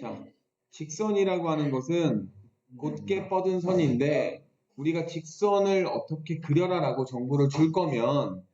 자, 직선이라고 하는 것은 곧게 뻗은 선인데 우리가 직선을 어떻게 그려라라고 정보를 줄 거면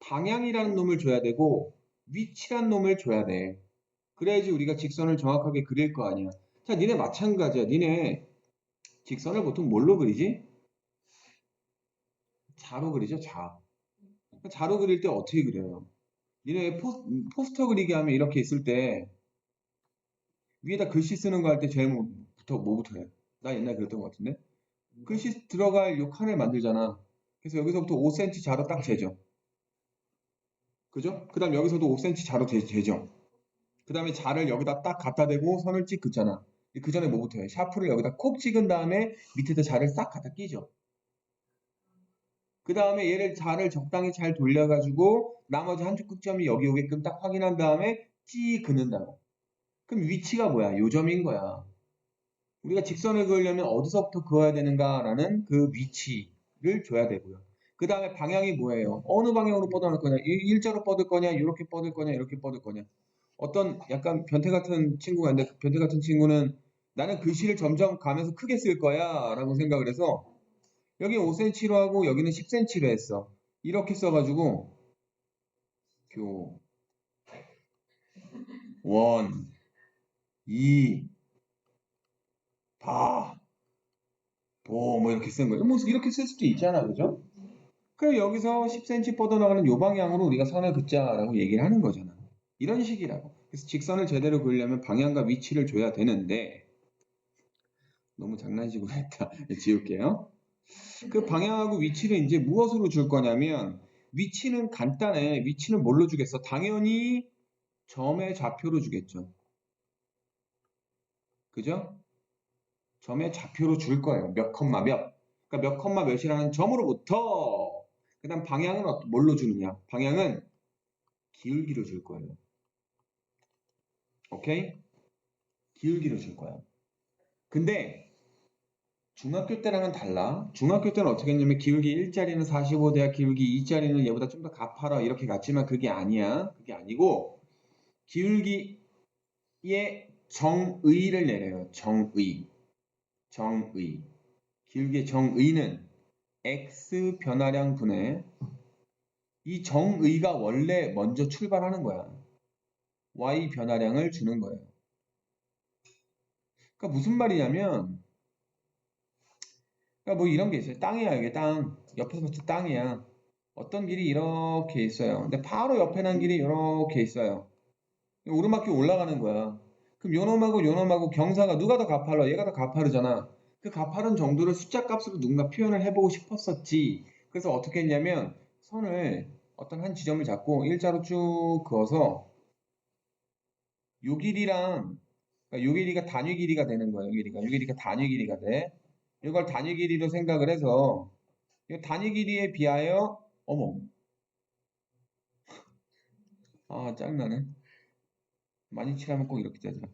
방향이라는 놈을 줘야 되고 위치란 놈을 줘야 돼. 그래야지 우리가 직선을 정확하게 그릴 거 아니야. 자, 니네 마찬가지야. 니네 직선을 보통 뭘로 그리지? 자로 그리죠, 자. 자로 그릴 때 어떻게 그려요? 니네 포, 포스터 그리기 하면 이렇게 있을 때 위에다 글씨 쓰는 거 할 때 제일 뭐부터 뭐부터 해? 나 옛날에 그랬던 것 같은데 글씨 들어갈 요 칸을 만들잖아. 그래서 여기서부터 5cm 자로 딱 재죠. 그죠? 그 다음 여기서도 5cm 자로 재, 재죠. 그 다음에 자를 여기다 딱 갖다 대고 선을 찍 긋잖아. 그 전에 뭐부터 해? 샤프를 여기다 콕 찍은 다음에 밑에다 자를 싹 갖다 끼죠. 그 다음에 얘를 자를 적당히 잘 돌려가지고 나머지 한쪽 끝점이 여기 오게끔 딱 확인한 다음에 찌 긋는다고. 그럼 위치가 뭐야? 요점인 거야. 우리가 직선을 그으려면 어디서부터 그어야 되는가라는 그 위치를 줘야 되고요. 그 다음에 방향이 뭐예요? 어느 방향으로 뻗어날 거냐? 일- 일자로 뻗을 거냐? 이렇게 뻗을 거냐? 이렇게 뻗을 거냐? 어떤 약간 변태 같은 친구가 있는데 그 변태 같은 친구는 나는 글씨를 점점 가면서 크게 쓸 거야 라고 생각을 해서 여기 5cm로 하고 여기는 10cm로 했어. 이렇게 써가지고 교 원, 이, 바, 보, 뭐 이렇게 쓴 거예요. 뭐 이렇게 쓸 수도 있잖아, 그죠? 그럼 여기서 10cm 뻗어나가는 요 방향으로 우리가 선을 긋자라고 얘기를 하는 거잖아. 이런 식이라고. 그래서 직선을 제대로 그리려면 방향과 위치를 줘야 되는데 너무 장난식으로 했다. 지울게요. 그 방향하고 위치를 이제 무엇으로 줄 거냐면 위치는 간단해. 위치는 뭘로 주겠어? 당연히 점의 좌표로 주겠죠. 그죠? 점의 좌표로 줄 거예요. 몇 컴마 몇. 그러니까 몇 컴마 몇이라는 점으로부터 그 다음 방향은 어- 뭘로 주느냐? 방향은 기울기로 줄 거예요. 오케이? 기울기로 줄 거야. 근데 중학교 때랑은 달라. 중학교 때는 어떻게 했냐면 기울기 1짜리는 45대야, 기울기 2짜리는 얘보다 좀 더 가파라 이렇게 갔지만 그게 아니야. 그게 아니고 기울기의 정의를 내려요. 정의. 정의. 기울기의 정의는 x 변화량 분의 이 정의가 원래 먼저 출발하는 거야. y 변화량을 주는 거예요. 그러니까 무슨 말이냐면 그러니까 뭐 이런 게 있어요. 땅이야, 이게 땅. 옆에서 봤을 때 땅이야. 어떤 길이 이렇게 있어요. 근데 바로 옆에 난 길이 이렇게 있어요. 오르막길 올라가는 거야. 그럼 요놈하고 요놈하고 경사가 누가 더 가파르? 얘가 더 가파르잖아. 그 가파른 정도를 숫자 값으로 누군가 표현을 해보고 싶었었지. 그래서 어떻게 했냐면 선을 어떤 한 지점을 잡고 일자로 쭉 그어서 요 길이랑 그러니까 요 길이가 단위 길이가 되는 거야. 요 길이가 요 길이가 단위 길이가 돼. 이걸 단위 길이로 생각을 해서 이 단위 길이에 비하여 어머 아 짜증나네 많이 칠하면 꼭 이렇게 되더라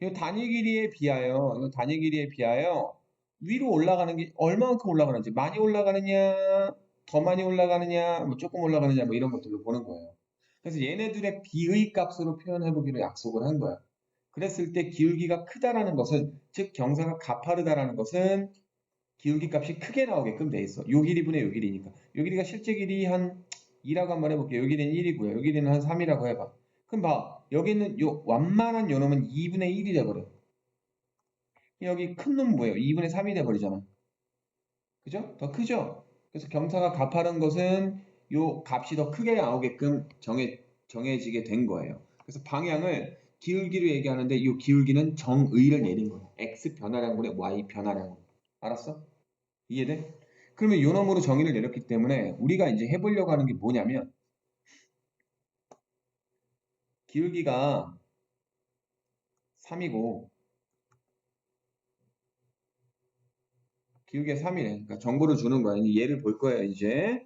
이 단위 길이에 비하여 이 단위 길이에 비하여 위로 올라가는 게 얼마만큼 올라가는지 많이 올라가느냐 더 많이 올라가느냐 뭐 조금 올라가느냐 뭐 이런 것들을 보는 거예요 그래서 얘네들의 비의 값으로 표현해 보기로 약속을 한 거야 그랬을 때 기울기가 크다라는 것은 즉 경사가 가파르다라는 것은 기울기 값이 크게 나오게끔 돼 있어. 요 길이분의 요 길이니까. 요 길이가 실제 길이 한 2라고 한번 해볼게요. 요 길이는 1이고요. 요 길이는 한 3이라고 해봐. 그럼 봐. 여기 있는 요 완만한 요 놈은 2분의 1이 돼버려. 여기 큰 놈은 뭐예요? 2분의 3이 돼버리잖아. 그죠? 더 크죠? 그래서 경사가 가파른 것은 요 값이 더 크게 나오게끔 정해, 정해지게 된 거예요. 그래서 방향을 기울기로 얘기하는데 이 기울기는 정의를 내린 거예요. x 변화량분의 y 변화량분. 알았어? 이해돼? 그러면 요 놈으로 정의를 내렸기 때문에 우리가 이제 해보려고 하는 게 뭐냐면 기울기가 3이고 기울기가 3이래. 그러니까 정보를 주는 거야. 얘를 볼 거예요, 이제.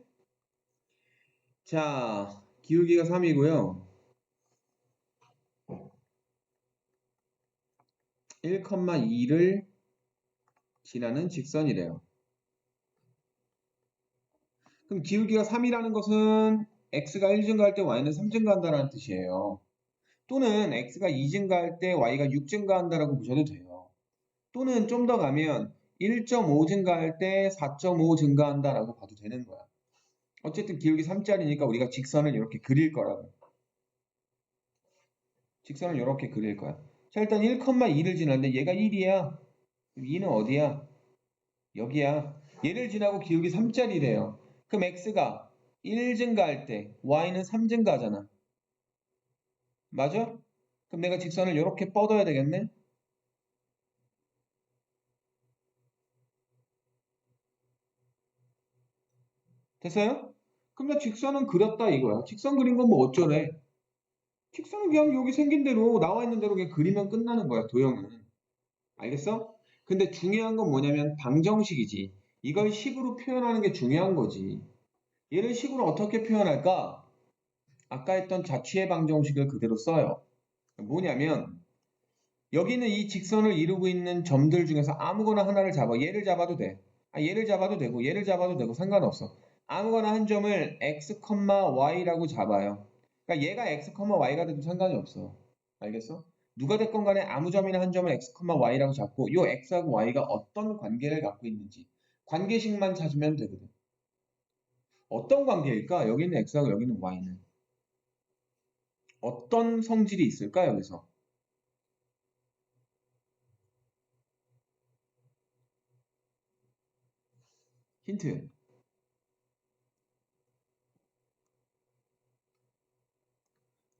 자, 기울기가 3이고요. 1,2를 지나는 직선이래요. 그럼 기울기가 3이라는 것은 x가 1 증가할 때 y는 3 증가한다는 뜻이에요. 또는 x가 2 증가할 때 y가 6 증가한다라고 보셔도 돼요. 또는 좀 더 가면 1.5 증가할 때 4.5 증가한다라고 봐도 되는 거야. 어쨌든 기울기 3짜리니까 우리가 직선을 이렇게 그릴 거라고. 직선을 이렇게 그릴 거야. 자, 일단 1,2를 지났는데 얘가 1이야. 2는 어디야? 여기야. 얘를 지나고 기울기 3짜리래요. 그럼 x가 1 증가할 때 y는 3 증가하잖아. 맞아? 그럼 내가 직선을 이렇게 뻗어야 되겠네? 됐어요? 그럼 나 직선은 그렸다 이거야. 직선 그린 건 뭐 어쩌래? 직선은 그냥 여기 생긴 대로 나와 있는 대로 그냥 그리면 끝나는 거야 도형은. 알겠어? 근데 중요한 건 뭐냐면 방정식이지. 이걸 식으로 표현하는 게 중요한 거지. 얘를 식으로 어떻게 표현할까? 아까 했던 자취의 방정식을 그대로 써요. 뭐냐면 여기는 이 직선을 이루고 있는 점들 중에서 아무거나 하나를 잡아. 얘를 잡아도 돼. 아, 얘를 잡아도 되고 얘를 잡아도 되고 상관없어. 아무거나 한 점을 x, y라고 잡아요. 그러니까 얘가 x, y가 돼도 상관이 없어. 알겠어? 누가 됐건 간에 아무 점이나 한 점을 x, y라고 잡고 요 x하고 y가 어떤 관계를 갖고 있는지 관계식만 찾으면 되거든. 어떤 관계일까? 여기는 x하고 여기는 y는. 어떤 성질이 있을까 여기서? 힌트.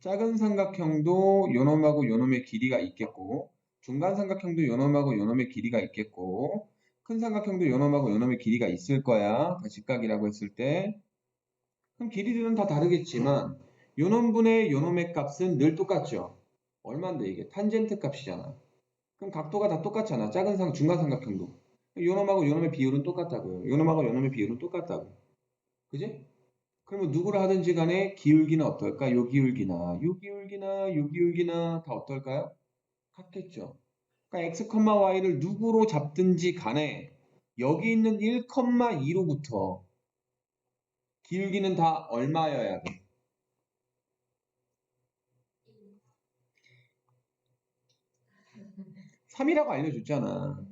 작은 삼각형도 요놈하고 요놈의 길이가 있겠고 중간 삼각형도 요놈하고 요놈의 길이가 있겠고 큰 삼각형도 요놈하고 요놈의 길이가 있을 거야. 다 직각이라고 했을 때 그럼 길이들은 다 다르겠지만 요놈분의 요놈의 값은 늘 똑같죠. 얼마인데 이게 탄젠트 값이잖아. 그럼 각도가 다 똑같잖아. 작은 삼 중간 삼각형도 요놈하고 요놈의 비율은 똑같다고요. 요놈하고 요놈의 비율은 똑같다고. 그지? 그러면 누구를 하든지 간에 기울기는 어떨까? 요 기울기나 요 기울기나 요 기울기나 다 어떨까요? 같겠죠. 그러니까 x, y를 누구로 잡든지 간에 여기 있는 1,2로부터 기울기는 다 얼마여야 돼? 삼이라고 알려줬잖아.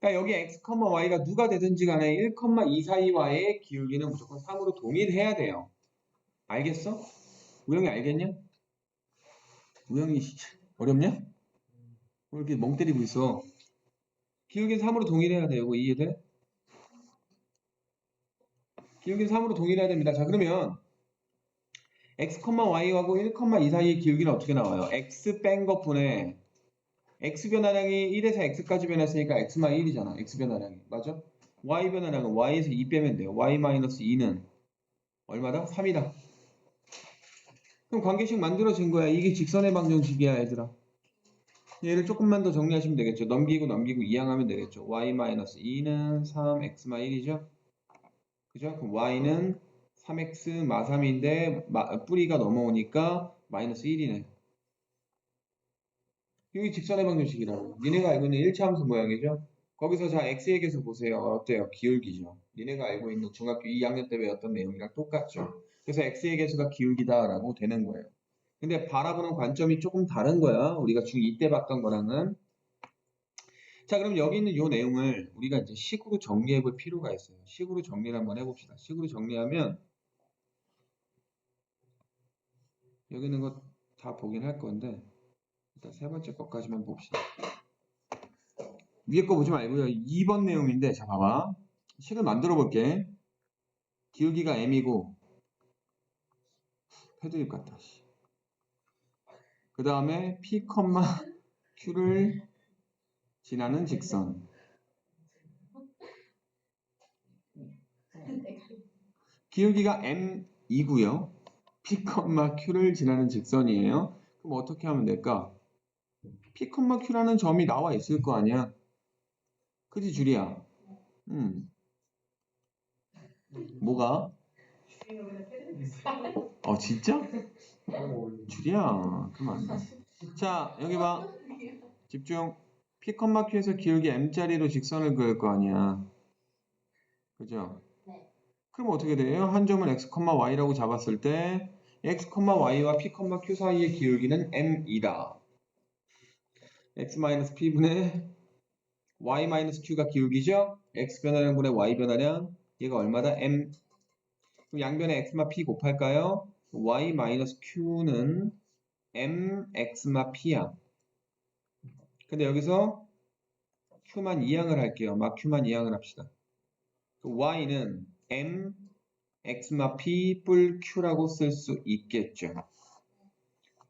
그러니까 여기 x, y가 누가 되든지 간에 1,2 사이와의 기울기는 무조건 3으로 동일해야 돼요. 알겠어? 우영이 알겠냐? 우영이 어렵냐? 왜 이렇게 멍 때리고 있어? 기울기는 3으로 동일해야 돼요. 이거 이해돼? 기울기는 3으로 동일해야 됩니다. 자, 그러면 x, y하고 1,2 사이의 기울기는 어떻게 나와요? x 뺀 것분에 x 변화량이 1에서 x까지 변했으니까 x만 1이잖아. x 변화량이. 맞아? y 변화량은 y에서 2 빼면 돼요. y-2는 얼마다? 3이다. 그럼 관계식 만들어진 거야. 이게 직선의 방정식이야, 얘들아. 얘를 조금만 더 정리하시면 되겠죠. 넘기고 넘기고 이항하면 되겠죠. y-2는 3x-1이죠. 그죠? 그럼 y는 3x 마 3인데 뿌리가 넘어오니까 마이너스 1이네. 여기 직선의 방정식이라고. 니네가 알고 있는 1차 함수 모양이죠. 거기서 자 x에 계서 보세요. 어때요? 기울기죠. 니네가 알고 있는 중학교 2학년 때 배웠던 내용이랑 똑같죠. 그래서 x의 개수가 기울기다라고 되는 거예요. 근데 바라보는 관점이 조금 다른 거야. 우리가 중2 때 봤던 거랑은. 자, 그럼 여기 있는 이 내용을 우리가 이제 식으로 정리해 볼 필요가 있어요. 식으로 정리를 한번 해봅시다. 식으로 정리하면 여기 있는 거 다 보긴 할 건데 일단 세 번째 것까지만 봅시다. 위에 거 보지 말고요. 2번 내용인데 자 봐봐. 식을 만들어 볼게. 기울기가 m이고 패드립 같다. 그 다음에 p, q를 지나는 직선. 기울기가 m이고요. p, q를 지나는 직선이에요. 그럼 어떻게 하면 될까? p, q라는 점이 나와 있을 거 아니야. 그지 줄이야. 음. 뭐가? 어 진짜? 줄이야. 돼. 자 여기 봐. 집중. p, q에서 기울기 m자리로 직선을 그을 거 아니야. 그죠? 네. 그럼 어떻게 돼요? 한 점을 x, y라고 잡았을 때 x, y와 p, q 사이의 기울기는 m이다. x p분의 y q가 기울기죠? x 변화량분의 y 변화량 얘가 얼마다? m 그럼 양변에 x마 p 곱할까요? y q는 m x마 p야. 근데 여기서 q만 이항을 할게요. 막 q만 이항을 합시다. 그 y는 m x마 p 뿔 q라고 쓸 수 있겠죠.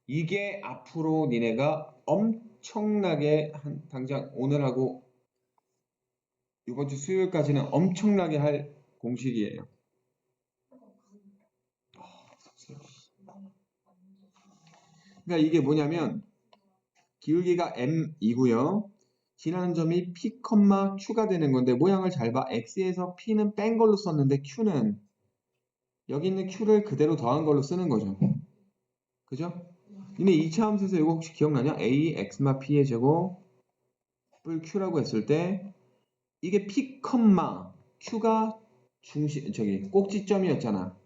이게 앞으로 니네가 엄청나게 한, 당장 오늘하고 이번 주 수요일까지는 엄청나게 할 공식이에요. 그러니까 이게 뭐냐면 기울기가 m이고요. 지나는 점이 p, q가 되는 건데 모양을 잘 봐. x에서 p는 뺀 걸로 썼는데 q는 여기 있는 q를 그대로 더한 걸로 쓰는 거죠. 그죠? 니네 2차 함수에서 이거 혹시 기억나냐? a x마 p의 제곱 뿔 q라고 했을 때 이게 p, q가 중심 저기 꼭지점이었잖아.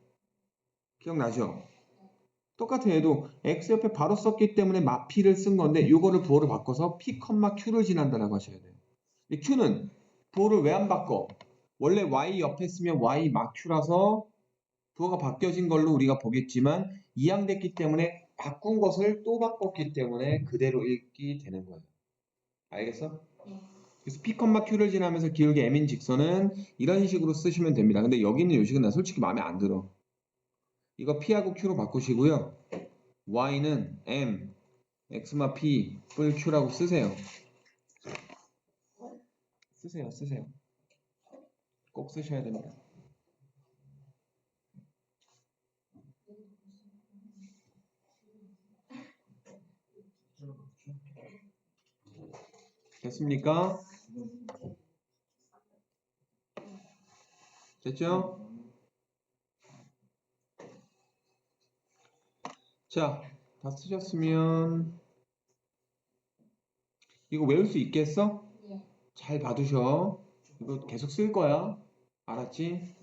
기억나죠? 똑같은 얘도 x 옆에 바로 썼기 때문에 마피를 쓴 건데 이거를 부호로 바꿔서 p, q를 지난다라고 하셔야 돼요. 이 q는 부호를 왜 안 바꿔? 원래 y 옆에 쓰면 y 마 q라서 부호가 바뀌어진 걸로 우리가 보겠지만 이항됐기 때문에 바꾼 것을 또 바꿨기 때문에 그대로 읽기 되는 거예요. 알겠어? 그래서 p, q를 지나면서 기울기 m인 직선은 이런 식으로 쓰시면 됩니다. 근데 여기 있는 요식은 나 솔직히 마음에 안 들어. 이거 p하고 q로 바꾸시고요. y는 m, x마 p, 뿔 q라고 쓰세요. 쓰세요, 쓰세요. 꼭 쓰셔야 됩니다. 됐습니까? 됐죠? 자, 다 쓰셨으면 이거 외울 수 있겠어? 예. 잘 봐두셔. 이거 계속 쓸 거야. 알았지?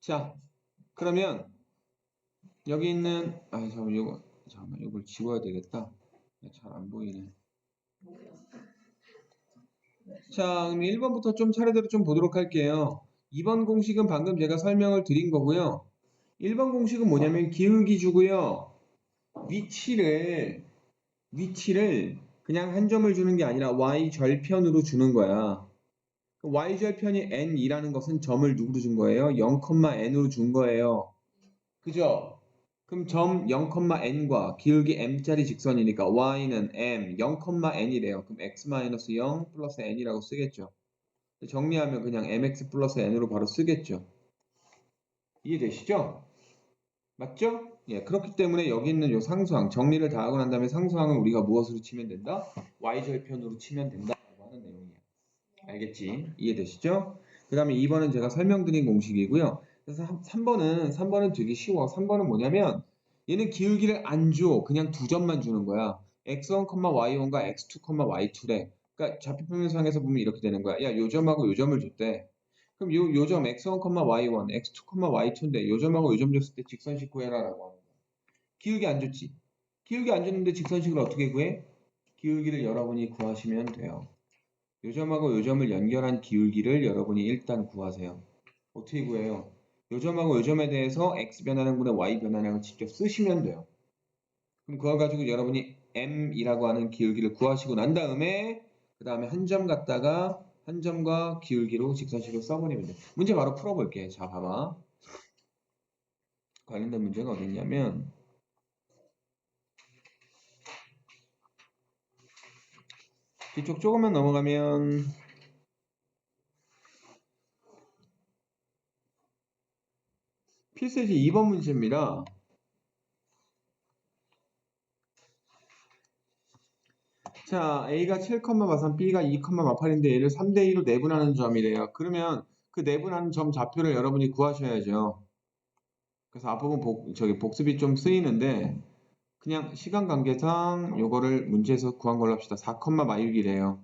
자, 그러면 여기 있는 아 잠깐만 이거 잠깐만 이걸 지워야 되겠다. 잘 안 보이네. 자, 그럼 1번부터 좀 차례대로 좀 보도록 할게요. 2번 공식은 방금 제가 설명을 드린 거고요. 1번 공식은 뭐냐면 기울기 주고요. 위치를 위치를 그냥 한 점을 주는 게 아니라 y 절편으로 주는 거야. 그 y 절편이 n이라는 것은 점을 누구로 준 거예요? 0,n으로 준 거예요. 그죠? 그럼 점 0,n과 기울기 m짜리 직선이니까 y는 m 0,n이래요. 그럼 x-0 플러스 n이라고 쓰겠죠. 정리하면 그냥 mx 플러스 n으로 바로 쓰겠죠. 이해되시죠? 맞죠? 예, 그렇기 때문에 여기 있는 요 상수항 정리를 다 하고 난 다음에 상수항은 우리가 무엇으로 치면 된다? y절편으로 치면 된다라고 하는 내용이에요. 알겠지? 이해되시죠? 그 다음에 2번은 제가 설명드린 공식이고요. 그래서 3번은 3번은 되게 쉬워. 3번은 뭐냐면 얘는 기울기를 안 줘. 그냥 두 점만 주는 거야. x1, y1과 x2, y2래. 그러니까 좌표평면상에서 보면 이렇게 되는 거야. 야, 요 점하고 요 점을 줬대. 그럼 요, 요점 x1, y1, x2, y2인데 요 점하고 요점 줬을 때 직선식 구해라라고 하는 거야. 기울기 안 줬지. 기울기 안 줬는데 직선식을 어떻게 구해? 기울기를 여러분이 구하시면 돼요. 요 점하고 요 점을 연결한 기울기를 여러분이 일단 구하세요. 어떻게 구해요? 요 점하고 요 점에 대해서 x 변화량분의 y 변화량을 직접 쓰시면 돼요. 그럼 그거 가지고 여러분이 m이라고 하는 기울기를 구하시고 난 다음에 그 다음에 한 점 갖다가 한 점과 기울기로 직선식을 써버리면 돼. 문제 바로 풀어볼게. 자, 봐봐. 관련된 문제가 어디 있냐면 뒤쪽 조금만 넘어가면 필세지 2번 문제입니다. 자, A가 7,43, B가 2,48인데 얘를 3대 2로 내분하는 점이래요. 그러면 그 내분하는 점 좌표를 여러분이 구하셔야죠. 그래서 앞부분 복, 저기 복습이 좀 쓰이는데 그냥 시간 관계상 요거를 문제에서 구한 걸로 합시다. 4, 마육이래요.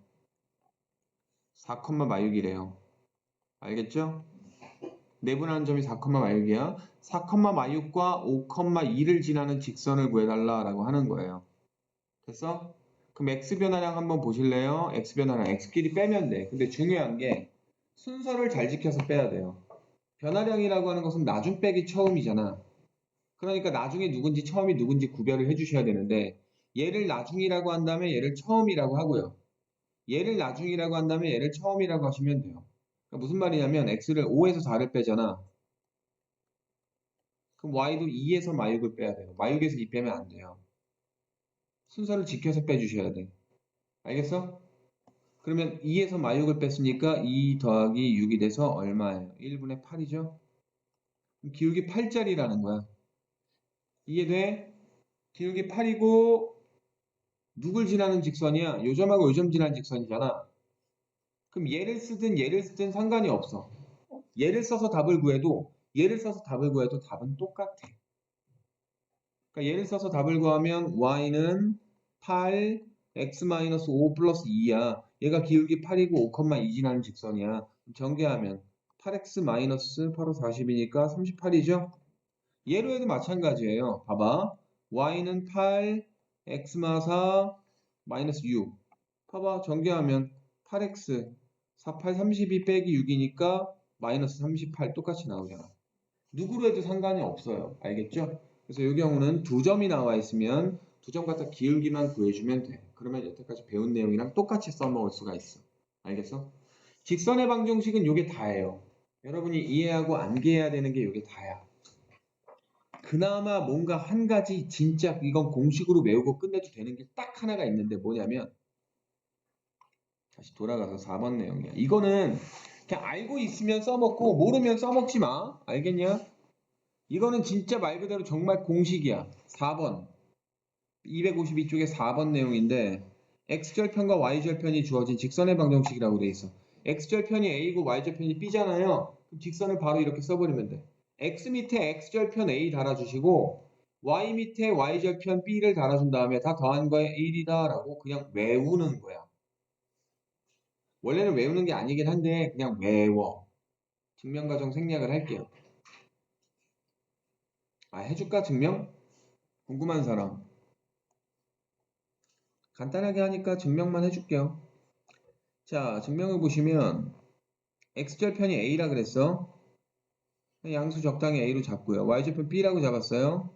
4, 마육이래요. 알겠죠? 내분하는 점이 4,6이야. 4,6과 5,2를 지나는 직선을 구해달라라고 하는 거예요. 됐어? 그럼 x 변화량 한번 보실래요? x 변화량 x끼리 빼면 돼. 근데 중요한 게 순서를 잘 지켜서 빼야 돼요. 변화량이라고 하는 것은 나중 빼기 처음이잖아. 그러니까 나중에 누군지 처음이 누군지 구별을 해주셔야 되는데 얘를 나중이라고 한 다음에 얘를 처음이라고 하고요. 얘를 나중이라고 한 다음에 얘를 처음이라고 하시면 돼요. 그러니까 무슨 말이냐면 x를 5에서 4를 빼잖아. 그럼 y도 2에서 마육을 빼야 돼요. 마육에서 2 빼면 안 돼요. 순서를 지켜서 빼주셔야 돼. 알겠어? 그러면 2에서 마육을 뺐으니까 2 더하기 6이 돼서 얼마예요? 1분의 8이죠? 기울기 8짜리라는 거야. 이해돼? 기울기 8이고 누굴 지나는 직선이야? 요점하고 요점 지나는 직선이잖아. 그럼 얘를 쓰든 얘를 쓰든 상관이 없어. 얘를 써서 답을 구해도 얘를 써서 답을 구해도 답은 똑같아. 그러니까 얘를 써서 답을 구하면 y는 8 x-5 플러스 2야. 얘가 기울기 8이고 5,2 지나는 직선이야. 전개하면 8x 마이너스 8호 40이니까 38이죠? 얘로 해도 마찬가지예요. 봐봐. y는 8 x-4 마이너스 6. 봐봐. 전개하면 8x 48 32 빼기 6이니까 마이너스 38 똑같이 나오잖아. 누구로 해도 상관이 없어요. 알겠죠? 그래서 이 경우는 두 점이 나와 있으면 두 점 갖다 기울기만 구해주면 돼. 그러면 여태까지 배운 내용이랑 똑같이 써먹을 수가 있어. 알겠어? 직선의 방정식은 이게 다예요. 여러분이 이해하고 암기해야 되는 게 이게 다야. 그나마 뭔가 한 가지 진짜 이건 공식으로 외우고 끝내도 되는 게 딱 하나가 있는데 뭐냐면 다시 돌아가서 4번 내용이야. 이거는 그냥 알고 있으면 써먹고 모르면 써먹지 마. 알겠냐? 이거는 진짜 말 그대로 정말 공식이야. 4번. 252쪽에 4번 내용인데 x절편과 y절편이 주어진 직선의 방정식이라고 돼 있어. x절편이 a고 y절편이 b잖아요. 그럼 직선을 바로 이렇게 써버리면 돼. x 밑에 x절편 a 달아주시고 y 밑에 y절편 b를 달아준 다음에 다 더한 거에 1이다 라고 그냥 외우는 거야. 원래는 외우는 게 아니긴 한데 그냥 외워. 증명과정 생략을 할게요. 아 해줄까 증명? 궁금한 사람. 간단하게 하니까 증명만 해줄게요. 자, 증명을 보시면 x절편이 a라 그랬어. 양수 적당히 a로 잡고요. y절편 b라고 잡았어요.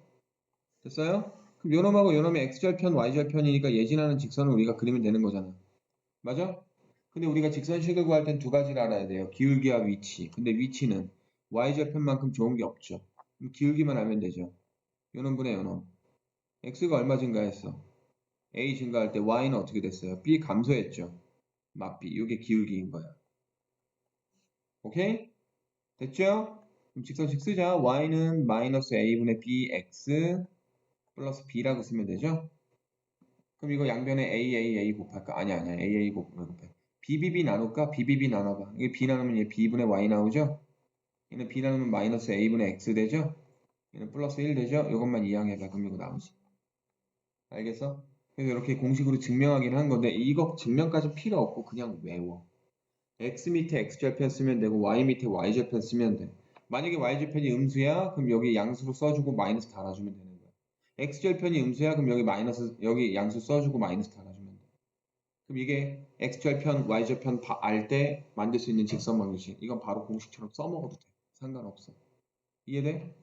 됐어요? 그럼 요놈하고 요놈의 x절편, y절편이니까 예진하는 직선을 우리가 그리면 되는 거잖아. 맞아? 근데 우리가 직선식을 구할 땐 두 가지를 알아야 돼요. 기울기와 위치. 근데 위치는 y절편만큼 좋은 게 없죠. 기울기만 알면 되죠. 요놈분의 요놈. x가 얼마 증가했어? a 증가할 때 y는 어떻게 됐어요? b 감소했죠. 맞비. 이게 기울기인 거야. 오케이? 됐죠? 그럼 직선식 쓰자. y는 마이너스 a분의 bx 플러스 b라고 쓰면 되죠? 그럼 이거 양변에 a, a, a 곱할까? 아니 아니야. a, a 곱, 곱해. b, b, b 나눌까? b, b, b 나눠봐. 이게 b 나누면 얘 b분의 y 나오죠? 얘는 b 나누면 마이너스 a분의 x 되죠? 얘는 플러스 1 되죠? 이것만 이항해봐. 그럼 이거 나오지. 알겠어? 그래서 이렇게 공식으로 증명하긴 한 건데 이거 증명까지 필요 없고 그냥 외워. x 밑에 x절편 쓰면 되고 y 밑에 y절편 쓰면 돼. 만약에 y절편이 음수야 그럼 여기 양수로 써주고 마이너스 달아주면 되는 거야. x절편이 음수야 그럼 여기 마이너스 여기 양수 써주고 마이너스 달아주면 돼. 그럼 이게 x절편 y절편 알 때 만들 수 있는 직선 방정식. 이건 바로 공식처럼 써먹어도 돼. 상관없어. 이해돼?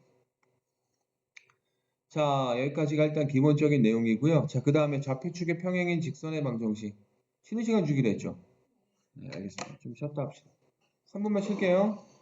자, 여기까지가 일단 기본적인 내용이고요. 자, 그 다음에 좌표축의 평행인 직선의 방정식. 쉬는 시간 주기로 했죠? 네, 알겠습니다. 좀 쉬었다 합시다. 3분만 쉴게요.